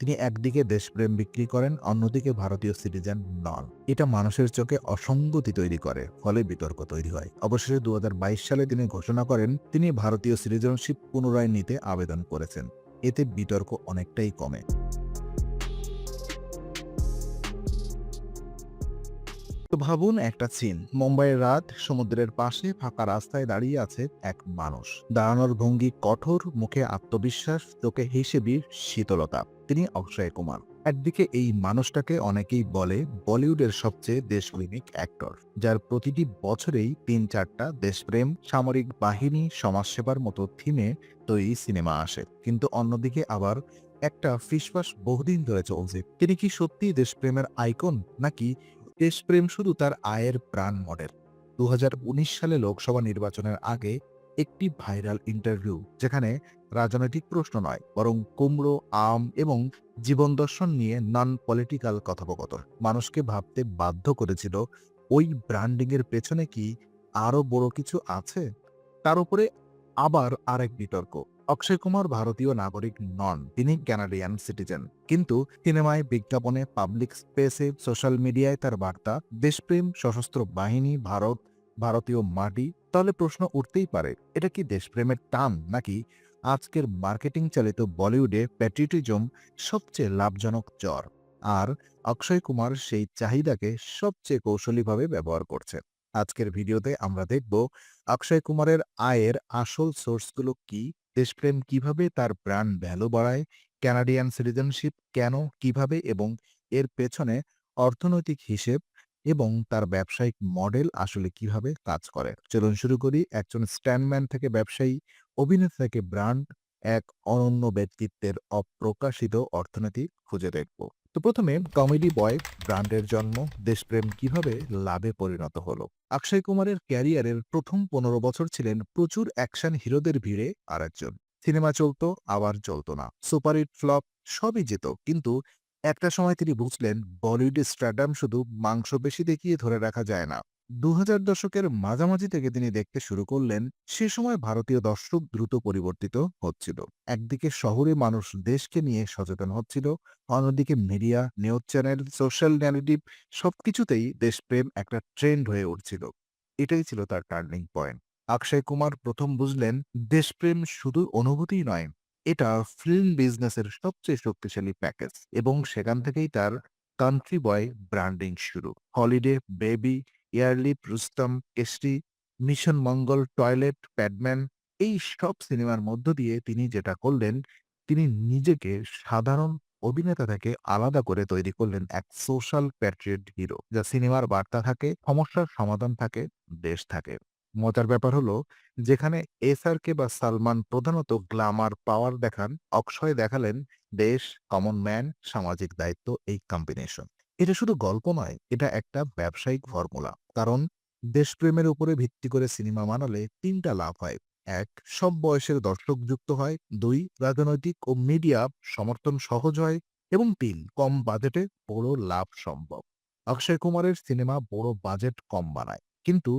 তিনি একদিকে দেশপ্রেম বিক্রি করেন, অন্যদিকে ভারতীয় সিটিজেন নন। এটা মানুষের চোখে অসঙ্গতি তৈরি করে, ফলে বিতর্ক তৈরি হয়। অবশেষে দু হাজার বাইশ সালে তিনি ঘোষণা করেন, তিনি ভারতীয় সিটিজেনশিপ পুনরায় নিতে আবেদন করেছেন। এতে বিতর্ক অনেকটাই কমে। তো ভাবুন একটা চীন মুম্বাইয়ের রাত, সমুদ্রের পাশে ফাঁকা রাস্তায় দাঁড়িয়ে আছে এক মানুষ। দাঁড়ানোর ভঙ্গি কঠোর, মুখে আত্মবিশ্বাস, চোখে হিসেবি শীতলতা। তিনি অক্ষয় কুমার। একদিকে এই মানুষটাকে অনেকেই বলে বলিউডের সবচেয়ে দেশপ্রেমিক অ্যাক্টর যার প্রতিটি বছরেই তিন চারটা দেশপ্রেম, সামরিক বাহিনী, সমাজসেবার মতো থিমে তৈরি সিনেমা আসে। কিন্তু অন্যদিকে আবার একটা ফিসফাস বহুদিন ধরে চলছে। তিনি কি সত্যি দেশপ্রেমের আইকন নাকি দেশপ্রেম শুধু তার আয়ের প্রাণ মডেল। দুহাজার উনিশ সালে লোকসভা নির্বাচনের আগে একটি ভাইরাল ইন্টারভিউ, যেখানে রাজনৈতিক প্রশ্ন নয়, বরং কুমড়ো, আম এবং জীবন দর্শন নিয়ে নন পলিটিক্যাল কথোপকথন। মানুষকে ভাবতে বাধ্য করেছিল, ওই ব্র্যান্ডিং এর পেছনে কি আরও বড় কিছু আছে? তার উপরে আবার আরেক বিতর্ক। অক্ষয় কুমার ভারতীয় নাগরিক নন। তিনি ক্যানাডিয়ান সিটিজেন কিন্তু সিনেমায় বিজ্ঞাপনে পাবলিক স্পেসে সোশ্যাল মিডিয়ায় তার বার্তা, দেশপ্রেম, সশস্ত্র বাহিনী, ভারত, ভারতীয় মাটি তাহলে প্রশ্ন উঠতেই পারে, এটা কি দেশপ্রেমের টান নাকি আজকের মার্কেটিং চালিত বলিউডে প্যাট্রিয়টিজম সবচেয়ে লাভজনক জ্বর? আর অক্ষয় কুমার সেই চাহিদাকে সবচেয়ে কৌশলীভাবে ব্যবহার করছে। আজকের ভিডিওতে আমরা দেখব অক্ষয় কুমারের আয়ের আসল সোর্সগুলো কি দেশপ্রেম কীভাবে তার ব্র্যান্ড ভ্যালু বাড়ায় ক্যানাডিয়ান সিটিজেনশিপ কেন, কীভাবে এবং এর পেছনে অর্থনৈতিক হিসেব এবং তার ব্যবসায়িক মডেল আসলে কীভাবে কাজ করে? চলুন শুরু করি। একজন স্ট্যান্ডম্যান থেকে ব্যবসায়ী, অভিনেতা থেকে ব্র্যান্ড, এক অনন্য ব্যক্তিত্বের অপ্রকাশিত অর্থনীতি খুঁজে দেখব। তো প্রথমে কমেডি বয় ব্র্যান্ডের জন্ম, দেশপ্রেম কীভাবে লাভে পরিণত হলো? অক্ষয় কুমারের ক্যারিয়ারের প্রথম পনেরো বছর ছিলেন প্রচুর অ্যাকশন হিরোদের ভিড়ে আরেকজন। সিনেমা চলত, আবার চলত না। সুপারহিট ফ্লপ, সবই যেত কিন্তু একটা সময় তিনি বুঝলেন, বলিউড স্ট্র্যাডাম শুধু মাংস বেশি দেখিয়ে ধরে রাখা যায় না। দু হাজার দশকের মাঝামাঝি থেকে তিনি দেখতে শুরু করলেন, সে সময় ভারতীয় দর্শক দ্রুত পরিবর্তিত হচ্ছিল। একদিকে শহরে মানুষ দেশকে নিয়ে সচেতন হচ্ছিল, অন্যদিকে media, news channel, social narrative সবকিছুতেই দেশপ্রেম একটা ট্রেন্ড হয়ে উঠছিল। এটাই ছিল তার টার্নিং পয়েন্ট। অক্ষয় কুমার প্রথম বুঝলেন, দেশপ্রেম শুধু অনুভূতিই নয়, এটা ফিল্ম বিজনেসের সবচেয়ে শক্তিশালী প্যাকেজ এবং সেখান থেকেই তার কান্ট্রি বয় ব্র্যান্ডিং শুরু। হলিডে বেবি এয়ারলিপ রুস্তম কেস্টি মিশন মঙ্গল টয়লেট প্যাডম্যান এই সব সিনেমার মধ্য দিয়ে তিনি যেটা করলেন, তিনি নিজেকে সাধারণ অভিনেতা থেকে আলাদা করে তৈরি করলেন এক সোশ্যাল প্যাট্রিয়ট হিরো, যা সিনেমার বার্তা থাকে, সমস্যার সমাধান থাকে, দেশ থাকে। মজার ব্যাপার হলো, যেখানে এসআরকে বা সালমান প্রধানত গ্ল্যামার পাওয়ার দেখান, অক্ষয় দেখালেন দেশ কমন ম্যান সামাজিক দায়িত্ব, এই কম্বিনেশন এটা শুধু গল্প নয়, এটা একটা ব্যবসায়িক ফর্মুলা। কারণ দেশপ্রেমের উপরে ভিত্তি করে সিনেমা বানালে তিনটা লাভ হয়। এক, সব বয়সের দর্শক যুক্ত হয়। দুই, রাজনৈতিক ও মিডিয়া সমর্থন সহজ হয়। এবং তিন, কম বাজেটে বড় লাভ সম্ভব। অক্ষয় কুমারের সিনেমা বড় বাজেট কম বানায়। কিন্তু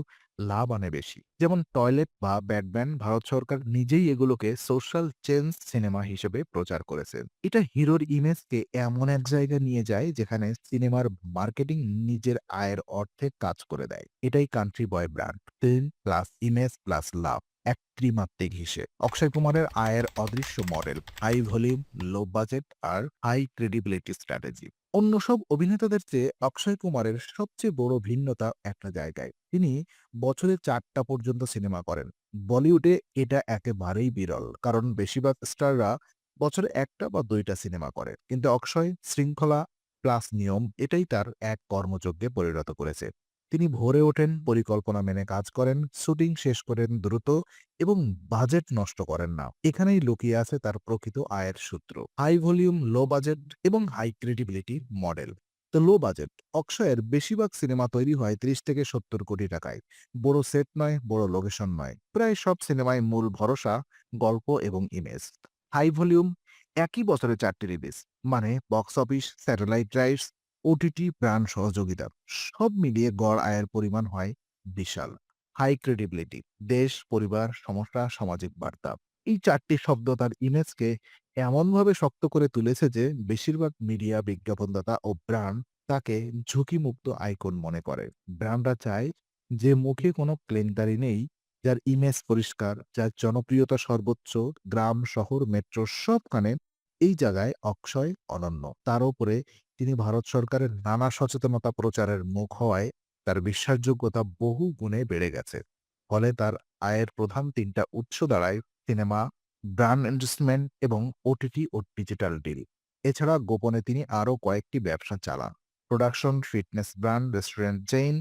লাভ আনে বেশি। যেমন টয়লেট বা ব্যাটম্যান ভারত সরকার নিজেই এগুলোকে সোশ্যাল চেঞ্জ সিনেমা হিসেবে প্রচার করেছে এটা হিরোর ইমেজকে এমন এক জায়গায় নিয়ে যায় যেখানে সিনেমার মার্কেটিং নিজের আয়ের অর্থে কাজ করে দেয়। এটাই country boy brand film plus image plus লাভ এক ত্রিমাত্রিক হিসেবে। অক্ষয় কুমারের আয়ের অদৃশ্য model high volume low budget আর হাই ক্রেডিবিলিটি স্ট্র্যাটেজি অন্য সব অভিনেতাদের চেয়ে অক্ষয় কুমারের সবচেয়ে বড় ভিন্নতা একটা জায়গায়। তিনি বছরে চারটা পর্যন্ত সিনেমা করেন। বলিউডে এটা একেবারেই বিরল, কারণ বেশিরভাগ স্টাররা বছরে একটা বা দুইটা সিনেমা করে। কিন্তু অক্ষয়, শৃঙ্খলা প্লাস নিয়ম এটাই তার এক কর্মযজ্ঞে পরিণত করেছে। তিনি ভোরে ওঠেন, পরিকল্পনা মেনে কাজ করেন, শুটিং শেষ করেন দ্রুত এবং বাজেট নষ্ট করেন না। এখানেই লুকিয়ে আছে তার প্রকৃত আয়ের সূত্র। হাই ভলিউম, লো বাজেট এবং হাই ক্রেডিবিলিটি মডেল। তো লো বাজেট, অক্ষয়ের বেশিরভাগ সিনেমা তৈরি হয় ত্রিশ থেকে সত্তর কোটি টাকায়। বড় সেট নয়, বড় লোকেশন নয়। প্রায় সব সিনেমায় মূল ভরসা, গল্প এবং ইমেজ। হাই ভলিউম, একই বছরে চারটি রিলিজ মানে box office, satellite rights OTT প্রাণ সহযোগিতা, সব মিলিয়ে গড় আয়ের পরিমাণ হয় বিশাল। হাই ক্রেডিবিলিটি দেশ, পরিবার, সমস্যা, সামাজিক বার্তা। এই চারটি শব্দ তার ইমেজকে এমনভাবে শক্ত করে তুলেছে যে, বেশিরভাগ মিডিয়া বিজ্ঞাপনদাতা ও ব্র্যান্ড তাকে ঝুঁকিমুক্ত আইকন মনে করে। ব্র্যান্ডরা চায় যে, মুখে কোনো ক্লেনদারি নেই, যার ইমেজ পরিষ্কার, যার জনপ্রিয়তা সর্বোচ্চ, গ্রাম, শহর মেট্রো সবখানে এই জায়গায় অক্ষয় অনন্য। তার উপরে তিনি ভারত সরকারের নানা সচেতনতা প্রচারের মুখ হওয়ায় তার বিশ্বাসযোগ্যতা বহু গুণে বেড়ে গেছে। ফলে তার আয়ের প্রধান তিনটা উৎস দাঁড়ায় সিনেমা, ব্র্যান্ড ইনভেস্টমেন্ট এবং ওটিটি ও ডিজিটাল ডিল। এছাড়া গোপনে তিনি আরও কয়েকটি ব্যবসা চালান। Production, fitness brand, restaurant, chain,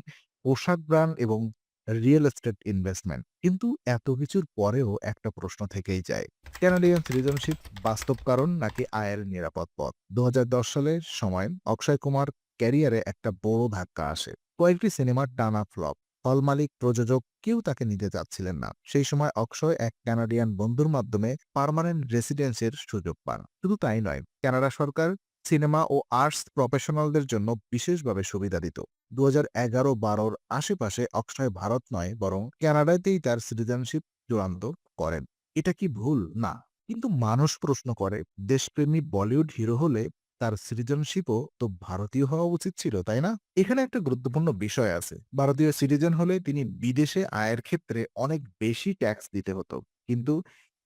পোশাক ব্র্যান্ড এবং রিয়েল এস্টেট ইনভেস্টমেন্ট কিন্তু এত কিছুর পরেও একটা প্রশ্ন থেকেই যায় ক্যানাডিয়ান সিটিজেনশিপ বাস্তব কারণ নাকি আয়ের নিরাপদ পথ? দু হাজার দশ সালের সময় অক্ষয় কুমার ক্যারিয়ারে একটা বড় ধাক্কা আসে। কয়েকটি সিনেমার টানা ফ্লপ, হল মালিক, প্রযোজক কেউ তাকে নিতে চাচ্ছিলেন না। সেই সময় অক্ষয় এক কানাডিয়ান বন্ধুর মাধ্যমে পার্মানেন্ট রেসিডেন্সির সুযোগ পান। শুধু তাই নয় কানাডা সরকার সিনেমা ও আর্টস প্রফেশনালদের জন্য বিশেষভাবে সুবিধা দিত। দু এগারো বারোর আশেপাশে অক্ষয় ভারত নয়, বরং কানাডাতেই তার সিটিজেনশিপ চূড়ান্ত করেন। এটা কি ভুল? না। কিন্তু মানুষ প্রশ্ন করে, দেশপ্রেমী বলিউড হিরো হলে তার সিটিজেনশিপও তো ভারতীয় হওয়া উচিত ছিল, তাই না? এখানে একটা গুরুত্বপূর্ণ বিষয় আছে। ভারতীয় সিটিজেন হলে তিনি বিদেশে আয়ের ক্ষেত্রে অনেক বেশি ট্যাক্স দিতে হতো। কিন্তু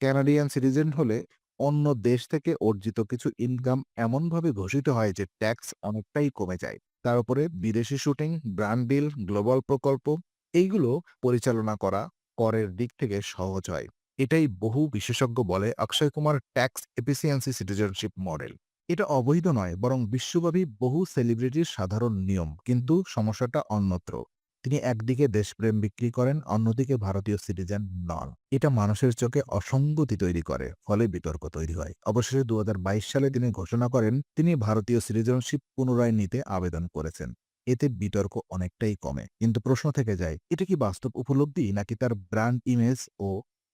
ক্যানাডিয়ান সিটিজেন হলে অন্য দেশ থেকে অর্জিত কিছু ইনকাম এমনভাবে ঘোষিত হয় যে ট্যাক্স অনেকটাই কমে যায়। তার উপরে বিদেশি শুটিং ব্র্যান্ড ডিল গ্লোবাল প্রকল্প এইগুলো পরিচালনা করা করের দিক থেকে সহজ হয়। এটাই বহু বিশেষজ্ঞ বলে Akshay Kumar tax efficiency citizenship model. এটা অবৈধ নয়, বরং বিশ্বব্যাপী বহু সেলিব্রিটির সাধারণ নিয়ম, কিন্তু সমস্যাটা অন্যত্র। তিনি একদিকে দেশপ্রেম বিক্রি করেন, অন্যদিকে ভারতীয় সিটিজেন নন। এটা মানুষের চোখে অসঙ্গতি তৈরি করে, ফলে বিতর্ক তৈরি হয়। অবশেষে দু হাজার বাইশ সালে তিনি ঘোষণা করেন, তিনি ভারতীয় সিটিজেনশিপ পুনরায় নিতে আবেদন করেছেন। এতে বিতর্ক অনেকটাই কমে। কিন্তু প্রশ্ন থেকে যায়, এটা কি বাস্তব উপলব্ধি, নাকি তার ব্র্যান্ড ইমেজ ও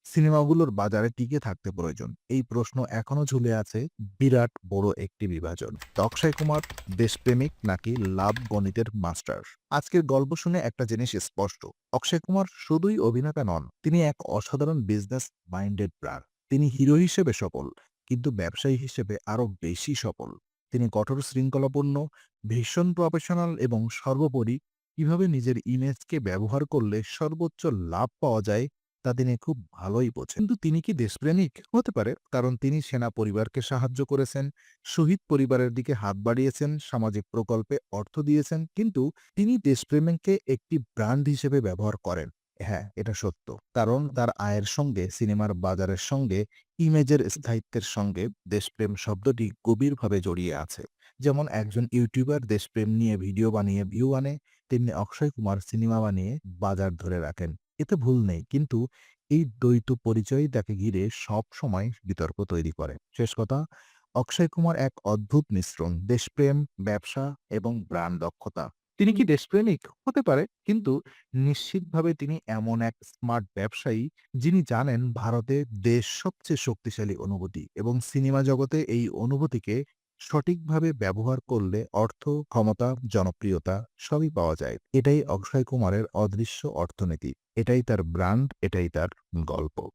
সিনেমাগুলোর বাজারে টিকে থাকতে প্রয়োজন। এই প্রশ্ন এখনও ঝুলে আছে বিরাট বড় একটি বিভাজন। অক্ষয় কুমার দেশপ্রেমিক নাকি লাভ গণিতের মাস্টার? আজকের গল্প শুনে একটা জিনিস স্পষ্ট। অক্ষয় কুমার শুধুই অভিনেতা নন, তিনি এক অসাধারণ বিজনেস মাইন্ডেড প্রার তিনি হিরো হিসেবে সফল, কিন্তু ব্যবসায়ী হিসেবে আরও বেশি সফল। তিনি কঠোর শৃঙ্খলাপূর্ণ, ভীষণ প্রফেশনাল এবং সর্বোপরি কীভাবে নিজের ইমেজকে ব্যবহার করলে সর্বোচ্চ লাভ পাওয়া যায় তা তিনি খুব ভালোই বোঝেন। কিন্তু তিনি কি দেশপ্রেমিক? হতে পারে। কারণ তিনি সেনা পরিবারকে সাহায্য করেছেন শহীদ পরিবারের দিকে হাত বাড়িয়েছেন সামাজিক প্রকল্পে অর্থ দিয়েছেন। কিন্তু তিনি দেশপ্রেমিককে একটি ব্র্যান্ড হিসেবে ব্যবহার করেন। হ্যাঁ এটা সত্য। কারণ তার আয়ের সঙ্গে সিনেমার বাজারের সঙ্গে ইমেজের স্থায়িত্বের সঙ্গে দেশপ্রেম শব্দটি গভীরভাবে জড়িয়ে আছে। যেমন একজন ইউটিউবার দেশপ্রেম নিয়ে ভিডিও বানিয়ে ভিউ আনে তেমনি অক্ষয় কুমার সিনেমা বানিয়ে বাজার ধরে রাখেন। এতে ভুল নেই। কিন্তু এই দ্বৈত পরিচয় তাকে ঘিরে সব সময় বিতর্ক তৈরি করে। শেষ কথা অক্ষয় কুমার এক অদ্ভুত মিশ্রণ দেশপ্রেম ব্যবসা এবং ব্র্যান্ড দক্ষতা। তিনি কি দেশপ্রেমিক? হতে পারে। কিন্তু নিশ্চিতভাবে তিনি এমন এক স্মার্ট ব্যবসায়ী যিনি জানেন ভারতে দেশ সবচেয়ে শক্তিশালী অনুভূতি এবং সিনেমা জগতে এই অনুভূতিকে সঠিকভাবে ব্যবহার করলে অর্থ, ক্ষমতা, জনপ্রিয়তা সবই পাওয়া যায়। এটাই অক্ষয় কুমারের অদৃশ্য অর্থনীতি। এটাই তার ব্র্যান্ড, এটাই তার গল্প।